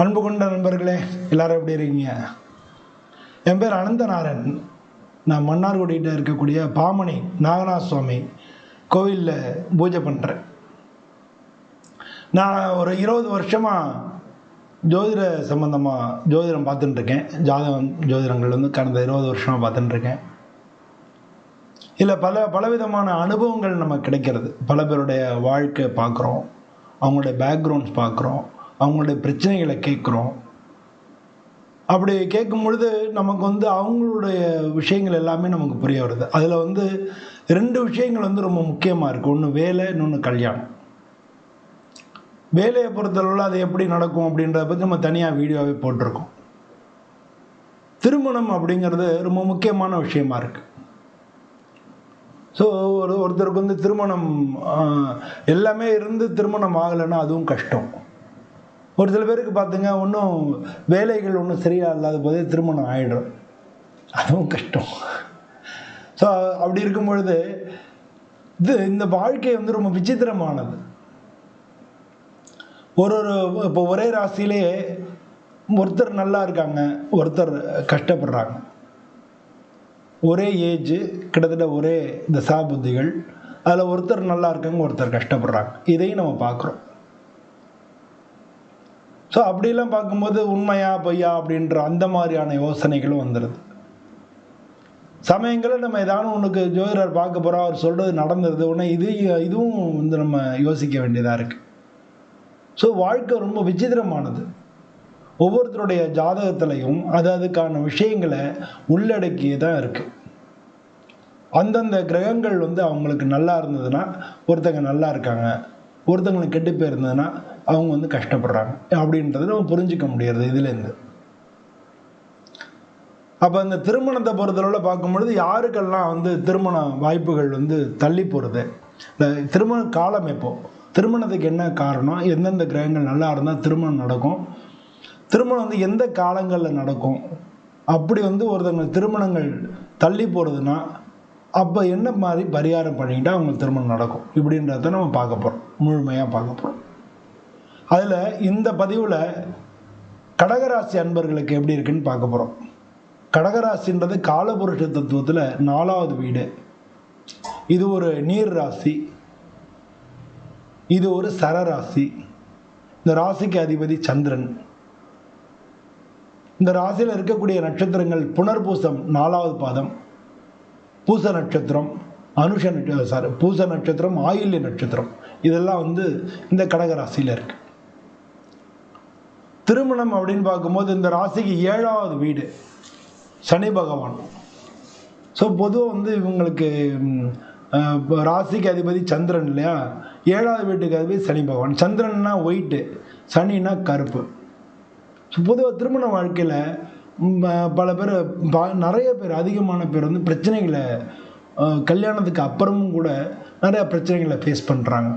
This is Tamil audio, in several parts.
அன்பு கொண்ட நண்பர்களே எல்லாரும் எப்படி இருக்கீங்க? என் பேர் அனந்தநாரன் நான் மன்னார்குடியில் இருக்கக்கூடிய பாமணி நாகநாத சுவாமி கோவிலில் பூஜை பண்ணுறேன் நான் ஒரு இருபது வருஷமாக ஜோதிட சம்மந்தமாக ஜோதிடம் பார்த்துட்டுருக்கேன். ஜாதகம் ஜோதிடங்கள் வந்து கடந்த இருபது வருஷமாக பார்த்துட்டுருக்கேன். இல்லை இதில் பல பலவிதமான அனுபவங்கள் நமக்கு கிடைக்கிறது. பல பேருடைய வாழ்க்கை பார்க்குறோம். அவங்களுடைய பேக்ரவுண்ட்ஸ் பார்க்குறோம். அவங்களுடைய பிரச்சனைகளை கேட்குறோம். அப்படி கேட்கும் பொழுது நமக்கு வந்து அவங்களுடைய விஷயங்கள் எல்லாமே நமக்கு புரிய வருது. அதில் வந்து ரெண்டு விஷயங்கள் வந்து ரொம்ப முக்கியமாக இருக்குது ஒன்று வேலை இன்னொன்று கல்யாணம். வேலையை பொறுத்தளவில் அது எப்படி நடக்கும் அப்படின்றத பற்றி நம்ம தனியாக வீடியோவே போட்டிருக்கோம். திருமணம் அப்படிங்கிறது ரொம்ப முக்கியமான விஷயமா இருக்குது ஸோ ஒரு ஒருத்தருக்கு வந்து திருமணம் எல்லாமே இருந்து திருமணம் ஆகலைன்னா அதுவும் கஷ்டம். ஒரு சில பேருக்கு பார்த்துங்க ஒன்றும் வேலைகள் ஒன்றும் சரியாக இல்லாத போதே திருமணம் ஆகிடும் அதுவும் கஷ்டம். ஸோ அப்படி இருக்கும் பொழுது இது இந்த வாழ்க்கை வந்து ரொம்ப விசித்திரமானது. ஒரு ஒரு இப்போ ஒரே ராசியிலே ஒருத்தர் நல்லா இருக்காங்க ஒருத்தர் கஷ்டப்படுறாங்க. ஒரே ஏஜ் கிட்டத்தட்ட ஒரே இந்த புத்திகள் அதில் ஒருத்தர் நல்லா இருக்காங்க ஒருத்தர் கஷ்டப்படுறாங்க. இதையும் நம்ம பார்க்குறோம். ஸோ அப்படிலாம் பார்க்கும்போது உண்மையா பொய்யா அப்படின்ற அந்த மாதிரியான யோசனைகளும் வந்துடுது சமயங்களில் நம்ம ஏதாவது ஒன்றுக்கு ஜோதிடர் பார்க்க போகிறோம் அவர் சொல்கிறது நடந்தது உடனே இது இதுவும் வந்து நம்ம யோசிக்க வேண்டியதாக இருக்குது ஸோ வாழ்க்கை ரொம்ப விசித்திரமானது. ஒவ்வொருத்தருடைய ஜாதகத்திலையும் அது அதுக்கான விஷயங்களை உள்ளடக்கியே தான் இருக்குது அந்தந்த கிரகங்கள் வந்து அவங்களுக்கு நல்லா இருந்ததுன்னா ஒருத்தங்க நல்லா இருக்காங்க ஒருத்தங்களுக்கு கெட்டு போயிருந்ததுன்னா அவங்க வந்து கஷ்டப்படுறாங்க. அப்படின்றத நம்ம புரிஞ்சிக்க முடியறது இதுலேருந்து. அப்போ இந்த திருமணத்தை பொறுத்தளவில் பார்க்கும்பொழுது யாருக்கெல்லாம் வந்து திருமண வாய்ப்புகள் வந்து தள்ளி போகிறது இந்த திருமண காலம் எப்போ? திருமணத்துக்கு என்ன காரணம்? எந்தெந்த கிரகங்கள் நல்லா இருந்தால் திருமணம் நடக்கும்? திருமணம் வந்து எந்த காலங்களில் நடக்கும்? அப்படி வந்து ஒருத்தவங்க திருமணங்கள் தள்ளி போகிறதுனா அப்போ என்ன மாதிரி பரிகாரம் பண்ணிக்கிட்டால் அவங்களுக்கு திருமணம் நடக்கும்? இப்படின்றத நம்ம பார்க்க போகிறோம் முழுமையாக பார்க்க போகிறோம் அதில் இந்த பதிவில் கடகராசி அன்பர்களுக்கு எப்படி இருக்குன்னு பார்க்க போகிறோம் கடகராசின்றது காலபுருஷ தத்துவத்தில் நாலாவது வீடு. இது ஒரு நீர் ராசி. இது ஒரு சரராசி இந்த ராசிக்கு அதிபதி சந்திரன். இந்த ராசியில் இருக்கக்கூடிய நட்சத்திரங்கள் புனர்பூசம் நாலாவது பாதம். பூச நட்சத்திரம் அனுஷ நட்ச சாரி பூச நட்சத்திரம் ஆயில்ய நட்சத்திரம். இதெல்லாம் வந்து இந்த கடகராசியில் இருக்குது திருமணம் அப்படின்னு பார்க்கும்போது இந்த ராசிக்கு ஏழாவது வீடு. சனி பகவான். ஸோ பொதுவாக வந்து இவங்களுக்கு ராசிக்கு அதிபதி சந்திரன் இல்லையா? ஏழாவது வீட்டுக்கு அதிபதி சனி பகவான். சந்திரன்னா ஒயிட்டு சனின்னா கருப்பு. ஸோ பொதுவாக திருமண வாழ்க்கையில் பல பேர் ப- நிறைய பேர் அதிகமான பேர் வந்து பிரச்சனைகளை கல்யாணத்துக்கு அப்புறமும் கூட நிறையா பிரச்சனைகளை ஃபேஸ் பண்ணுறாங்க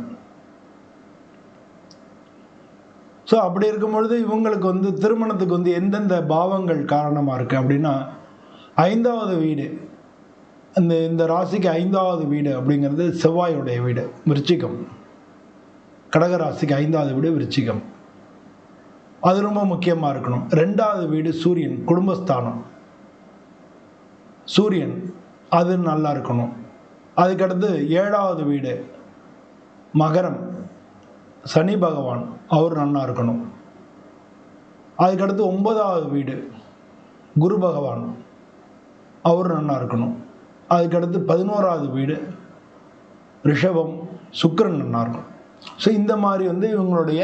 ஸோ அப்படி இருக்கும் பொழுது இவங்களுக்கு வந்து திருமணத்துக்கு வந்து எந்தெந்த பாவங்கள் காரணமாக இருக்குது அப்படின்னா ஐந்தாவது வீடு. இந்த இந்த ராசிக்கு ஐந்தாவது வீடு அப்படிங்கிறது செவ்வாயுடைய வீடு விருச்சிகம். கடக ராசிக்கு ஐந்தாவது வீடு விருச்சிகம். அது ரொம்ப முக்கியமாக இருக்கணும். ரெண்டாவது வீடு சூரியன் குடும்பஸ்தானம். சூரியன் அது நல்லா இருக்கணும். அதுக்கடுத்து ஏழாவது வீடு மகரம். சனி பகவான். அவர் நன்னா இருக்கணும். அதுக்கடுத்து ஒன்பதாவது வீடு குரு பகவான். அவர் நன்னா இருக்கணும். அதுக்கடுத்து பதினோராவது வீடு ரிஷபம் சுக்கரன் நன்னா இருக்கும் ஸோ இந்த மாதிரி வந்து இவங்களுடைய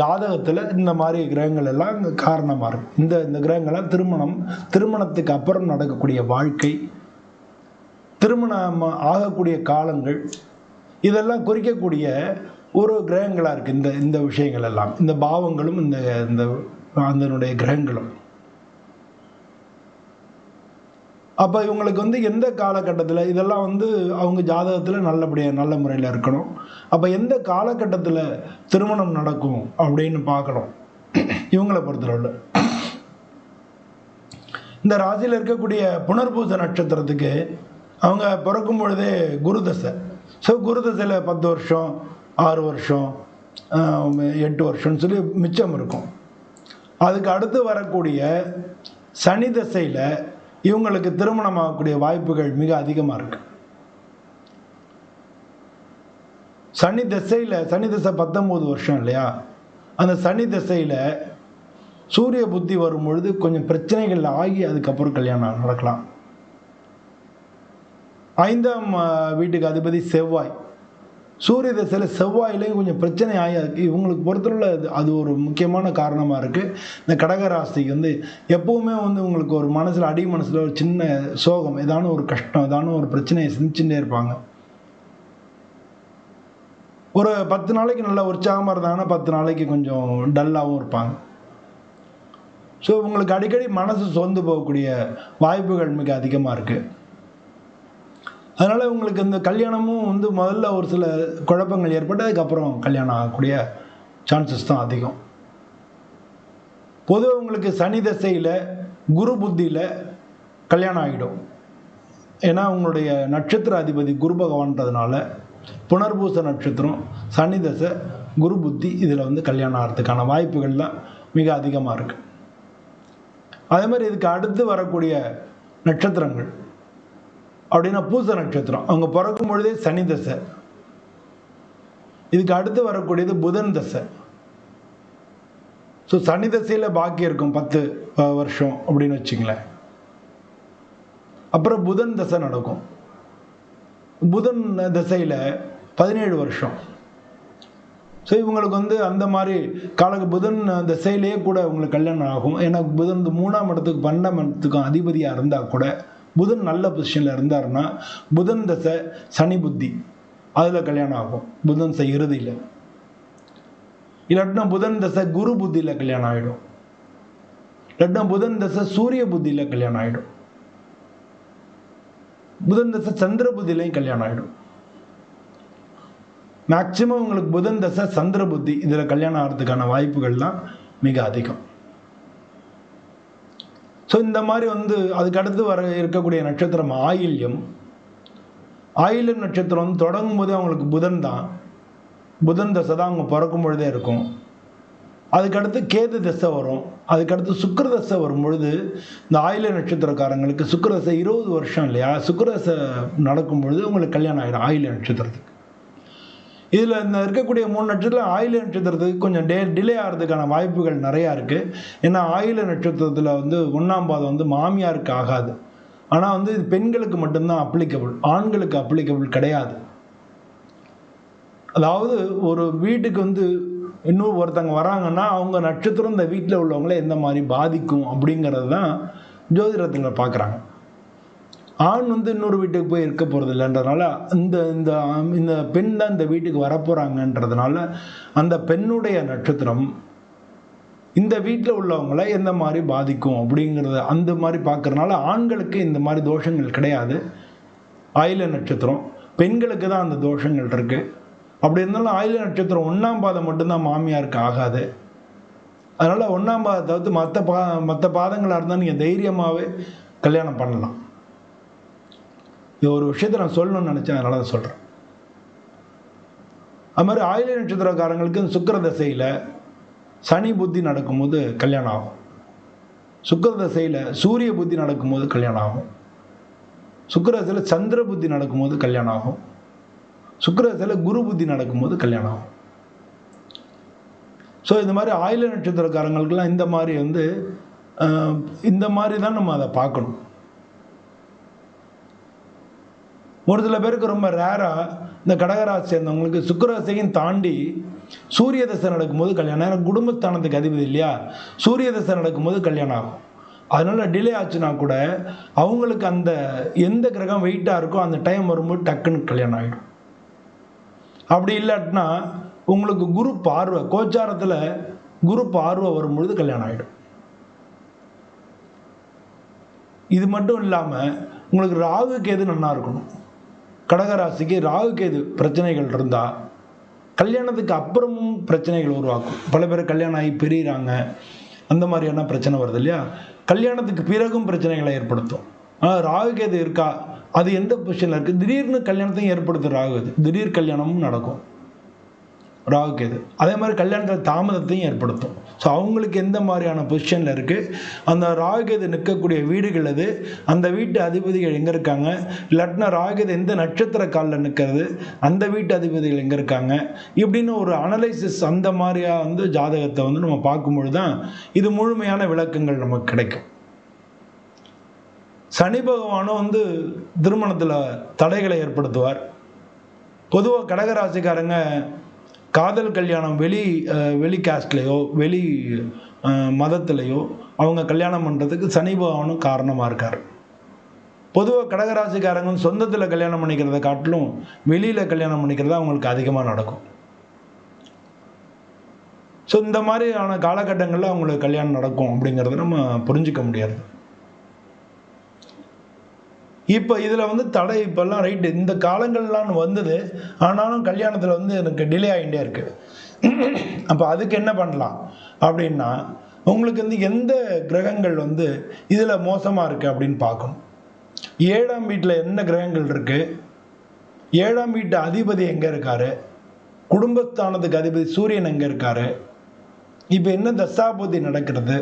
ஜாதகத்தில் இந்த மாதிரி கிரகங்கள் எல்லாம் காரணமாக இருக்கு. இந்த இந்த கிரகங்கள்லாம் திருமணம் திருமணத்துக்கு அப்புறம் நடக்கக்கூடிய வாழ்க்கை திருமணம் ஆகக்கூடிய காலங்கள் இதெல்லாம் குறிக்கக்கூடிய ஒரு கிரகங்களாக இருக்குது இந்த இந்த விஷயங்கள் எல்லாம். இந்த பாவங்களும் இந்த இந்த அதனுடைய கிரகங்களும். அப்போ இவங்களுக்கு வந்து எந்த காலகட்டத்தில் இதெல்லாம் வந்து அவங்க ஜாதகத்தில் நல்லபடியாக நல்ல முறையில் இருக்கணும். அப்போ எந்த காலகட்டத்தில் திருமணம் நடக்கும் அப்படின்னு பார்க்கணும். இவங்களை பொறுத்தளவில். இந்த ராசியில் இருக்கக்கூடிய புனர்பூச நட்சத்திரத்துக்கு அவங்க பிறக்கும் பொழுதே குரு தசை. ஸோ குரு தசையில் பத்து வருஷம் ஆறு வருஷம் எட்டு வருஷம்னு சொல்லி மிச்சம் இருக்கும். அதுக்கு அடுத்து வரக்கூடிய சனி திசையில் இவங்களுக்கு திருமணம் ஆகக்கூடிய வாய்ப்புகள் மிக அதிகமாக இருக்கு. சனி திசையில் சனி திசை பத்தொம்போது வருஷம் இல்லையா? அந்த சனி திசையில் சூரிய புத்தி வரும் பொழுது கொஞ்சம் பிரச்சனைகள் ஆகி அதுக்கப்புறம் கல்யாணம் நடக்கலாம். ஐந்தாம் வீட்டுக்கு அதிபதி செவ்வாய். சூரிய திசையில் செவ்வாயிலையும் கொஞ்சம் பிரச்சனை ஆகி இவங்களுக்கு பொறுத்தவரை அது அது ஒரு முக்கியமான காரணமாக இருக்குது இந்த கடக ராசிக்கு வந்து எப்போவுமே வந்து உங்களுக்கு ஒரு மனசில் அடி மனசில் ஒரு சின்ன சோகம் ஏதான ஒரு கஷ்டம் ஏதான ஒரு பிரச்சனையை சிந்திச்சுட்டே இருப்பாங்க. ஒரு பத்து நாளைக்கு நல்லா உற்சாகமாக இருந்தாங்கன்னா பத்து நாளைக்கு கொஞ்சம் டல்லாகவும் இருப்பாங்க. ஸோ உங்களுக்கு அடிக்கடி மனசு சோர்ந்து போகக்கூடிய வாய்ப்புகள் மிக அதிகமாக இருக்குது அதனால் உங்களுக்கு இந்த கல்யாணமும் வந்து முதல்ல ஒரு சில குழப்பங்கள் ஏற்பட்டு அதுக்கப்புறம் கல்யாணம் ஆகக்கூடிய சான்சஸ் தான் அதிகம். பொதுவாக உங்களுக்கு சனி தசையில் குரு புத்தியில் கல்யாணம் ஆகிடும். ஏன்னா உங்களுடைய நட்சத்திர அதிபதி குரு பகவான்றதுனால புனர்பூச நட்சத்திரம் சனி தசை குரு புத்தி இதில் வந்து கல்யாணம் ஆகிறதுக்கான வாய்ப்புகள்லாம் மிக அதிகமாக இருக்குது அதே மாதிரி இதுக்கு அடுத்து வரக்கூடிய நட்சத்திரங்கள். அப்படின்னா பூச நட்சத்திரம். அவங்க பிறக்கும் பொழுதே சனி தசை. இதுக்கு அடுத்து வரக்கூடியது புதன் தசை. ஸோ சனி தசையில் பாக்கி இருக்கும் பத்து வருஷம் அப்படின்னு வச்சுங்களேன். அப்புறம் புதன் தசை நடக்கும். புதன் தசையில் பதினேழு வருஷம். ஸோ இவங்களுக்கு வந்து அந்த மாதிரி கால புதன் திசையிலேயே கூட உங்களுக்கு கல்யாணம் ஆகும். ஏன்னா புதன் மூணாம் இடத்துக்கு பன்னெண்டாம் இடத்துக்கும் அதிபதியாக இருந்தால் கூட புதன் நல்ல பொசிஷனில் இருந்தாருன்னா புதன் தசை சனி புத்தி. அதில் கல்யாணம் ஆகும். புதன் தசை இறுதியில். இல்லாட்டினா புதன் தசை குரு புத்தியில் கல்யாணம் ஆகிடும் இல்லாட்டினா புதன் தசை சூரிய புத்தியில் கல்யாணம் ஆகிடும் புதன் தசை சந்திர புத்திலையும் கல்யாணம் ஆகிடும் மேக்சிமம் உங்களுக்கு புதன் தசை சந்திர புத்தி இதில் கல்யாணம் ஆகிறதுக்கான வாய்ப்புகள் தான் மிக அதிகம். ஸோ இந்த மாதிரி வந்து அதுக்கடுத்து வர இருக்கக்கூடிய நட்சத்திரம் ஆயில்யம். ஆயில்யம் நட்சத்திரம் வந்து தொடங்கும் போதே அவங்களுக்கு புதன் தான். புதன் தசை தான் அவங்க பிறக்கும் பொழுதே இருக்கும். அதுக்கடுத்து கேது தசை வரும். அதுக்கடுத்து சுக்கர தசை வரும் பொழுது இந்த ஆயில நட்சத்திரக்காரங்களுக்கு சுக்கிர தசை இருபது வருஷம் இல்லையா? சுக்கிர தசை நடக்கும் பொழுது உங்களுக்கு கல்யாணம் ஆகிடும் ஆயில நட்சத்திரத்துக்கு. இதில் இந்த இருக்கக்கூடிய மூணு நட்சத்திரம் ஆயில நட்சத்திரத்துக்கு கொஞ்சம் டே டிலே ஆகிறதுக்கான வாய்ப்புகள் நிறையா இருக்குது ஏன்னா ஆயில நட்சத்திரத்தில் வந்து ஒன்றாம் பாதம் வந்து மாமியாருக்கு ஆகாது. ஆனால் வந்து இது பெண்களுக்கு மட்டும்தான் அப்ளிகபிள் ஆண்களுக்கு அப்ளிகபிள் கிடையாது. அதாவது ஒரு வீட்டுக்கு வந்து இன்னும் ஒருத்தங்க வராங்கன்னா அவங்க நட்சத்திரம் இந்த வீட்டில் உள்ளவங்கள எந்த மாதிரி பாதிக்கும் அப்படிங்கிறது தான் ஜோதிடத்தில் பார்க்குறாங்க ஆண் வந்து இன்னொரு வீட்டுக்கு போய் இருக்க போகிறது இல்லைன்றதுனால இந்த இந்த ஆம், இந்த பெண் தான் இந்த வீட்டுக்கு வரப்போகிறாங்கன்றதுனால அந்த பெண்ணுடைய நட்சத்திரம் இந்த வீட்டில் உள்ளவங்கள எந்த மாதிரி பாதிக்கும் அப்படிங்கிறத அந்த மாதிரி பார்க்குறதுனால ஆண்களுக்கு இந்த மாதிரி தோஷங்கள் கிடையாது. ஆயில நட்சத்திரம் பெண்களுக்கு தான் அந்த தோஷங்கள் இருக்குது அப்படி இருந்தாலும் ஆயில நட்சத்திரம் ஒன்றாம் பாதம் மட்டும்தான் மாமியாருக்கு ஆகாது. அதனால் ஒன்றாம் பாதத்தை தவிர்த்து மற்ற பா மற்ற பாதங்களாக இருந்தால் நீங்கள் தைரியமாகவே கல்யாணம் பண்ணலாம். ஒரு விஷயத்தை நான் சொல்லணும்னு நினச்சேன் அதனால தான் சொல்கிறேன் அது மாதிரி ஆயில நட்சத்திரக்காரங்களுக்கு சுக்கர சுக்கிர தசையில் சனி புத்தி நடக்கும்போது கல்யாணம் ஆகும். சுக்கர தசையில் சூரிய புத்தி நடக்கும்போது கல்யாணம் ஆகும். சுக்கர தசையில் சந்திர புத்தி நடக்கும்போது கல்யாணம் ஆகும். சுக்கர தசையில் குரு புத்தி நடக்கும்போது கல்யாணம் ஆகும். ஸோ இந்த மாதிரி ஆயில நட்சத்திரக்காரங்களுக்கெல்லாம் இந்த மாதிரி வந்து இந்த மாதிரி தான் நம்ம அதை பார்க்கணும். ஒரு சில பேருக்கு ரொம்ப ரேராக இந்த கடகராசி சேர்ந்தவங்களுக்கு சுக்கரதசையும் தாண்டி சூரிய தசை நடக்கும்போது கல்யாணம். ஏன்னா குடும்பஸ்தானத்துக்கு அதிபதி இல்லையா? சூரிய தசை நடக்கும்போது கல்யாணம் ஆகும். அதனால டிலே ஆச்சுன்னா கூட அவங்களுக்கு அந்த எந்த கிரகம் வெயிட்டாக இருக்கோ அந்த டைம் வரும்போது டக்குன்னு கல்யாணம் ஆகிடும் அப்படி இல்லாட்டினா உங்களுக்கு குரு பார்வை கோச்சாரத்தில் குரு பார்வை வரும்பொழுது கல்யாணம் ஆகிடும் இது மட்டும் இல்லாமல் உங்களுக்கு ராகு கேது நல்லா இருக்கணும்? கடகராசிக்கு ராகு கேது பிரச்சனைகள் இருந்தால் கல்யாணத்துக்கு அப்புறமும் பிரச்சனைகள் உருவாக்கும். பல பேர் கல்யாணம் ஆகி பிரியிறாங்க. அந்த மாதிரியான பிரச்சனை வருது இல்லையா? கல்யாணத்துக்கு பிறகும் பிரச்சனைகளை ஏற்படுத்தும். ஆனால் ராகு கேது இருக்கா? அது எந்த பொசிஷனில் இருக்குது திடீர்னு கல்யாணத்தையும் ஏற்படுத்தும் ராகு கேது திடீர் கல்யாணமும் நடக்கும். ராகு கேது. அதே மாதிரி கல்யாணத்தில் தாமதத்தையும் ஏற்படுத்தும். ஸோ அவங்களுக்கு எந்த மாதிரியான பொசிஷனில் இருக்குது அந்த ராகுகேது நிற்கக்கூடிய வீடுகள் அது அந்த வீட்டு அதிபதிகள் எங்கே இருக்காங்க? இல்லாட்டினா ராகுகேது எந்த நட்சத்திர காலில் நிற்கிறது? அந்த வீட்டு அதிபதிகள் எங்கே இருக்காங்க? இப்படின்னு ஒரு அனலைசிஸ் அந்த மாதிரியா வந்து ஜாதகத்தை வந்து நம்ம பார்க்கும்பொழுது தான் இது முழுமையான விளக்கங்கள் நமக்கு கிடைக்கும். சனி பகவானும் வந்து திருமணத்தில் தடைகளை ஏற்படுத்துவார். பொதுவாக கடகராசிக்காரங்க காதல் கல்யாணம் வெளி வெளி காஸ்ட்லேயோ வெளி மதத்திலேயோ அவங்க கல்யாணம் பண்ணுறதுக்கு சனி பகவானும் காரணமாக இருக்கார். பொதுவாக கடகராசிக்காரங்க சொந்தத்தில் கல்யாணம் பண்ணிக்கிறத காட்டிலும் வெளியில் கல்யாணம் பண்ணிக்கிறது அவங்களுக்கு அதிகமாக நடக்கும். ஸோ இந்த மாதிரியான காலகட்டங்களில் அவங்களுக்கு கல்யாணம் நடக்கும் அப்படிங்கிறத நம்ம புரிஞ்சிக்க முடியாது. இப்போ இதில் வந்து தடை இப்போல்லாம் ரைட்டு இந்த காலங்கள்லாம் வந்தது. ஆனாலும் கல்யாணத்தில் வந்து எனக்கு டிலே ஆகிட்டே இருக்குது அப்போ அதுக்கு என்ன பண்ணலாம்? அப்படின்னா உங்களுக்கு வந்து எந்த கிரகங்கள் வந்து இதில் மோசமாக இருக்குது அப்படின்னு பார்க்கணும். ஏழாம் வீட்டில் என்ன கிரகங்கள் இருக்குது ஏழாம் வீட்டு அதிபதி எங்கே இருக்காரு? குடும்பஸ்தானத்துக்கு அதிபதி சூரியன் எங்கே இருக்காரு? இப்போ என்ன தசாபூதி நடக்கிறது?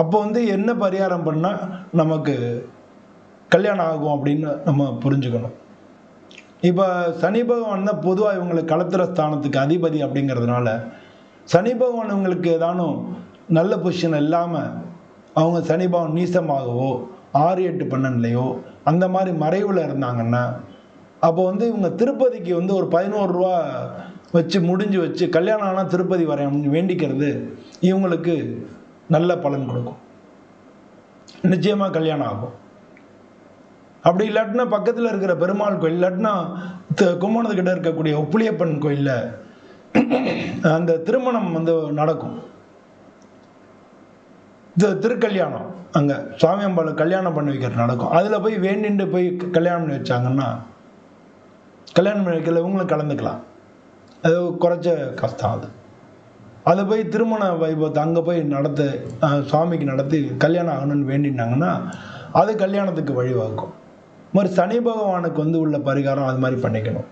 அப்போ வந்து என்ன பரிகாரம் பண்ணால் நமக்கு கல்யாணம் ஆகும் அப்படின்னு நம்ம புரிஞ்சுக்கணும். இப்போ சனி பகவான் தான் பொதுவாக இவங்களுக்கு களத்திர ஸ்தானத்துக்கு அதிபதி அப்படிங்கிறதுனால சனி பகவான் இவங்களுக்கு ஏதானும் நல்ல பொசிஷன் இல்லாமல் அவங்க சனி பகவான் நீசமாகவோ ஆறு எட்டு பன்னெண்டுலையோ அந்த மாதிரி மறைவில் இருந்தாங்கன்னா அப்போ வந்து இவங்க திருப்பதிக்கு வந்து ஒரு பதினோரு ரூபா வச்சு முடிஞ்சு வச்சு கல்யாணம் ஆனால் திருப்பதி வர வேண்டிக்கிறது இவங்களுக்கு நல்ல பலன் கொடுக்கும். நிச்சயமாக கல்யாணம் ஆகும். அப்படி இல்லாட்டினா பக்கத்தில் இருக்கிற பெருமாள் கோயில் இல்லாட்டினா த- கும்பகோணத்துக்கிட்ட இருக்கக்கூடிய உப்புளியப்பன் கோயிலில் அந்த திருமணம் வந்து நடக்கும். திருக்கல்யாணம் அங்கே சுவாமியம்பாளை கல்யாணம் பண்ணி வைக்கிறது நடக்கும். அதில் போய் வேண்டிட்டு போய் கல்யாணம் பண்ணி வச்சாங்கன்னா கல்யாணம் பண்ணி வைக்கல இவங்களும் கலந்துக்கலாம். அது குறைச்ச கஷ்டம் அது. அதை போய் திருமண வைபவத்தை அங்கே போய் நடத்த சுவாமிக்கு நடத்தி கல்யாணம் ஆகணும்னு வேண்டினாங்கன்னா அது கல்யாணத்துக்கு வழிவகுக்கும். மாதிரி சனி பகவானுக்கு வந்து உள்ள பரிகாரம் அது மாதிரி பண்ணிக்கணும்.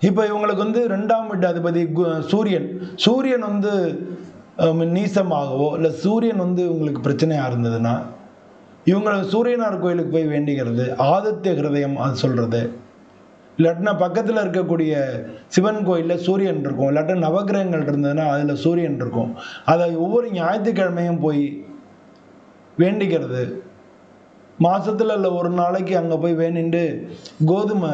இப்போ இவங்களுக்கு வந்து ரெண்டாம் வீட்டு அதிபதி கு- சூரியன். சூரியன் வந்து நீசமாகவோ இல்லை சூரியன் வந்து இவங்களுக்கு பிரச்சனையாக இருந்ததுன்னா இவங்களை சூரியனார் கோயிலுக்கு போய் வேண்டிக்கிறது ஆதித்ய ஹிருதயம் அது சொல்கிறது இல்லாட்டினா பக்கத்தில் இருக்கக்கூடிய சிவன் கோயிலில் சூரியன் இருக்கும். இல்லாட்டி நவக்கிரகங்கள் இருந்ததுன்னா அதில் சூரியன் இருக்கும். அதை ஒவ்வொரு ஞாயிற்றுக்கிழமையும் போய் வேண்டிக்கிறது. மாதத்துல இல்லை ஒரு நாளைக்கு அங்கே போய் வேண்டிட்டு கோதுமை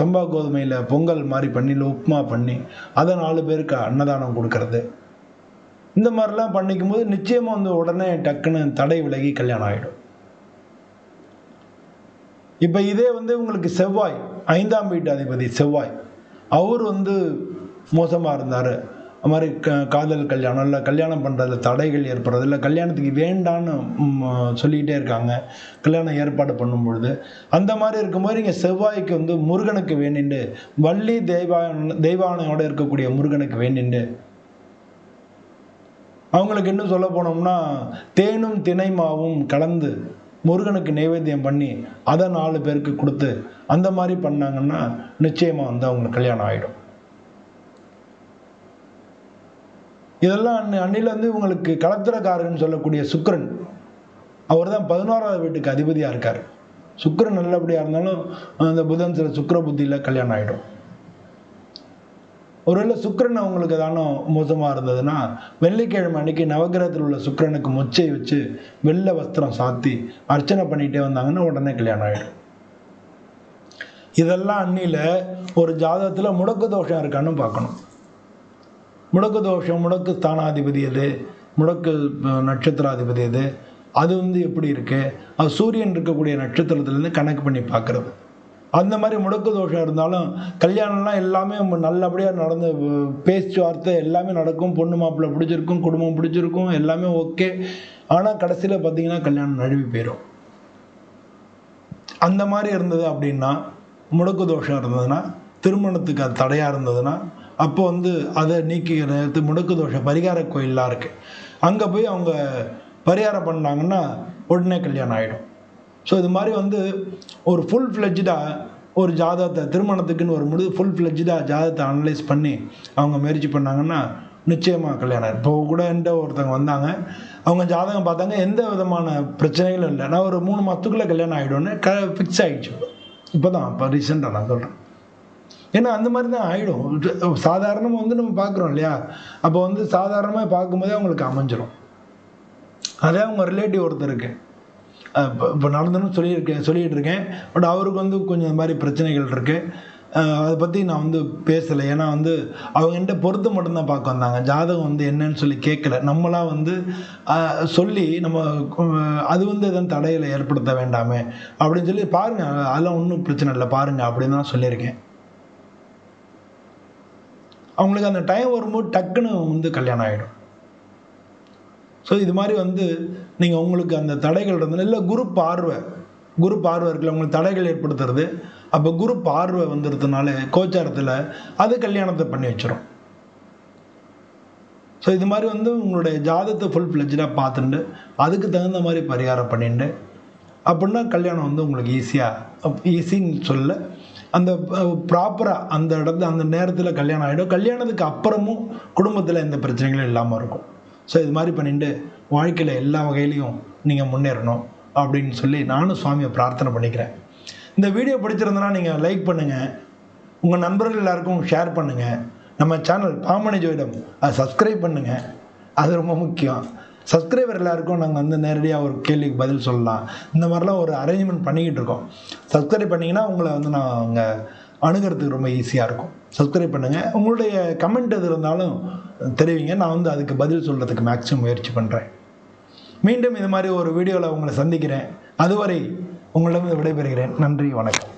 சம்பா கோதுமையில் பொங்கல் மாதிரி பண்ணி இல்லை உப்புமா பண்ணி அதை நாலு பேருக்கு அன்னதானம் கொடுக்கறது. இந்த மாதிரிலாம் பண்ணிக்கும் போது நிச்சயமாக வந்து உடனே டக்குன்னு தடை விலகி கல்யாணம் ஆகிடும் இப்போ இதே வந்து உங்களுக்கு செவ்வாய் ஐந்தாம் வீட்டு அதிபதி செவ்வாய் அவர் வந்து மோசமாக இருந்தார். அது மாதிரி க காதல் கல்யாணம் இல்லை கல்யாணம் பண்ணுறதுல தடைகள் ஏற்படுறது இல்லை கல்யாணத்துக்கு வேண்டான்னு சொல்லிக்கிட்டே இருக்காங்க. கல்யாணம் ஏற்பாடு பண்ணும் பொழுது அந்த மாதிரி இருக்கும்போது நீங்கள் செவ்வாய்க்கு வந்து முருகனுக்கு வேண்டிண்டு வள்ளி தெய்வான தெய்வானையோடு இருக்கக்கூடிய முருகனுக்கு வேண்டிண்டு. அவங்களுக்கு இன்னும் சொல்ல போனோம்னா தேனும் திணைமாவும் கலந்து முருகனுக்கு நைவேத்தியம் பண்ணி அதை நாலு பேருக்கு கொடுத்து அந்த மாதிரி பண்ணாங்கன்னா நிச்சயமாக வந்து அவங்களுக்கு கல்யாணம் ஆகிடும் இதெல்லாம் அன்ன அன்னில உங்களுக்கு கலத்திரக்காரன் சொல்லக்கூடிய சுக்கரன். அவர் தான் பதினோராவது வீட்டுக்கு அதிபதியாக இருக்கார். சுக்கிரன் நல்லபடியாக இருந்தாலும் அந்த புதன் சில சுக்கர புத்தியில் கல்யாணம் ஆகிடும் ஒருவேளை சுக்கரன் அவங்களுக்கு ஏதானோ மோசமாக இருந்ததுன்னா வெள்ளிக்கிழமை அன்னைக்கு நவகிரகத்தில் உள்ள சுக்கரனுக்கு மொச்சை வச்சு வெள்ளை வஸ்திரம் சாத்தி அர்ச்சனை பண்ணிகிட்டே வந்தாங்கன்னா உடனே கல்யாணம் ஆகிடும் இதெல்லாம் அன்னியில் ஒரு ஜாதகத்தில் முடக்கு தோஷம் இருக்கான்னு பார்க்கணும். முடக்கு தோஷம் முடக்கு ஸ்தானாதிபதி எது? முடக்கு நட்சத்திராதிபதி எது? அது வந்து எப்படி இருக்கு? அது சூரியன் இருக்கக்கூடிய நட்சத்திரத்துலேருந்து கணக்கு பண்ணி பார்க்குறது. அந்த மாதிரி முடக்கு தோஷம் இருந்தாலும் கல்யாணம்லாம் எல்லாமே நல்லபடியாக நடந்து பேச்சுவார்த்தை எல்லாமே நடக்கும். பொண்ணு மாப்பிள்ளை பிடிச்சிருக்கும் குடும்பம் பிடிச்சிருக்கும் எல்லாமே ஓகே. ஆனால் கடைசியில் பார்த்தீங்கன்னா கல்யாணம் நழுவி போயிடும் அந்த மாதிரி இருந்தது அப்படின்னா முடக்கு தோஷம் இருந்ததுன்னா திருமணத்துக்கு அது தடையாக இருந்ததுன்னா அப்போ வந்து அதை நீக்கிக்கிறது முடக்கு தோஷ பரிகார கோயிலெலாம் இருக்குது அங்கே போய் அவங்க பரிகாரம் பண்ணாங்கன்னா உடனே கல்யாணம் ஆகிடும் ஸோ இது மாதிரி வந்து ஒரு ஃபுல் ஃப்ளெஜ்டாக ஒரு ஜாதகத்தை திருமணத்துக்குன்னு ஒரு வரும்பொழுது ஃபுல் ஃப்ளெஜ்டாக ஜாதகத்தை அனலைஸ் பண்ணி அவங்க முயற்சி பண்ணாங்கன்னா நிச்சயமாக கல்யாணம் இப்போ கூட என்கிட்ட ஒருத்தவங்க வந்தாங்க. அவங்க ஜாதகம் பார்த்தாங்க எந்த விதமான பிரச்சனைகளும் இல்லை. நான் ஒரு மூணு மாதத்துக்குள்ளே கல்யாணம் ஆகிடும்னு க ஃபிக்ஸ் ஆகிடுச்சு இப்போ தான் இப்போ ரீசெண்டாக நான் சொல்கிறேன் ஏன்னா அந்த மாதிரி தான் ஆகிடும் சாதாரணமாக வந்து நம்ம பார்க்குறோம் இல்லையா? அப்போ வந்து சாதாரணமாக பார்க்கும்போதே அவங்களுக்கு அமைஞ்சிரும். அதே அவங்க ரிலேட்டிவ் ஒருத்தருக்கு இப்போ இப்போ நடந்ததுன்னு சொல்லியிருக்கேன் சொல்லிகிட்டு இருக்கேன் பட் அவருக்கு வந்து கொஞ்சம் இந்த மாதிரி பிரச்சனைகள் இருக்குது அதை பற்றி நான் வந்து பேசலை. ஏன்னா வந்து அவங்க என்கிட்ட பொருத்த மட்டும்தான் பார்க்க வந்தாங்க. ஜாதகம் வந்து என்னன்னு சொல்லி கேட்கல. நம்மளாம் வந்து சொல்லி நம்ம அது வந்து எதுவும் தடைகளை ஏற்படுத்த வேண்டாமே அப்படின்னு சொல்லி பாருங்கள் அதெல்லாம் ஒன்றும் பிரச்சனை இல்லை. பாருங்கள் அப்படின்னு தான் சொல்லியிருக்கேன். அவங்களுக்கு அந்த டைம் வரும்போது டக்குன்னு வந்து கல்யாணம் ஆகிடும் ஸோ இது மாதிரி வந்து நீங்கள் உங்களுக்கு அந்த தடைகள் இருந்தது இல்லை குரு பார்வை குரு பார்வை இருக்குல்ல உங்களுக்கு தடைகள் ஏற்படுத்துறது. அப்போ குரு பார்வை வந்துடுறதுனால கோச்சாரத்தில் அது கல்யாணத்தை பண்ணி வச்சிடும் ஸோ இது மாதிரி வந்து உங்களுடைய ஜாதத்தை ஃபுல் ஃப்ளெஜ்டாக பார்த்துட்டு அதுக்கு தகுந்த மாதிரி பரிகாரம் பண்ணிட்டு அப்படின்னா கல்யாணம் வந்து உங்களுக்கு ஈஸியாக ஈஸின்னு சொல்ல அந்த ப்ராப்பராக அந்த இடத்துல அந்த நேரத்தில் கல்யாணம் ஆகிடும் கல்யாணத்துக்கு அப்புறமும் குடும்பத்தில் எந்த பிரச்சனைகளும் இல்லாமல் இருக்கும். ஸோ இது மாதிரி பண்ணிட்டு வாழ்க்கையில் எல்லா வகையிலையும் நீங்கள் முன்னேறணும் அப்படின்னு சொல்லி நானும் சுவாமியை பிரார்த்தனை பண்ணிக்கிறேன். இந்த வீடியோ பிடிச்சிருந்தனா நீங்கள் லைக் பண்ணுங்கள் உங்கள் நண்பர்கள் எல்லாருக்கும் ஷேர் பண்ணுங்கள் நம்ம சேனல் பாமணி ஜோயிடம் அதை சப்ஸ்கிரைப் பண்ணுங்கள் அது ரொம்ப முக்கியம். சப்ஸ்கிரைபர் எல்லாருக்கும் நாங்கள் வந்து நேரடியாக ஒரு கேள்விக்கு பதில் சொல்லலாம். இந்த மாதிரிலாம் ஒரு அரேஞ்ச்மெண்ட் பண்ணிக்கிட்டு இருக்கோம். சப்ஸ்கிரைப் பண்ணிங்கன்னா உங்களை வந்து நான் அங்கே அணுகிறதுக்கு ரொம்ப ஈஸியாக இருக்கும். சப்ஸ்கிரைப் பண்ணுங்கள் உங்களுடைய கமெண்ட் எது இருந்தாலும் தெரிவிங்க. நான் வந்து அதுக்கு பதில் சொல்கிறதுக்கு மேக்ஸிமம் முயற்சி பண்ணுறேன் மீண்டும் இது மாதிரி ஒரு வீடியோவில் உங்களை சந்திக்கிறேன். அதுவரை உங்களிடம் விடைபெறுகிறேன். நன்றி வணக்கம்.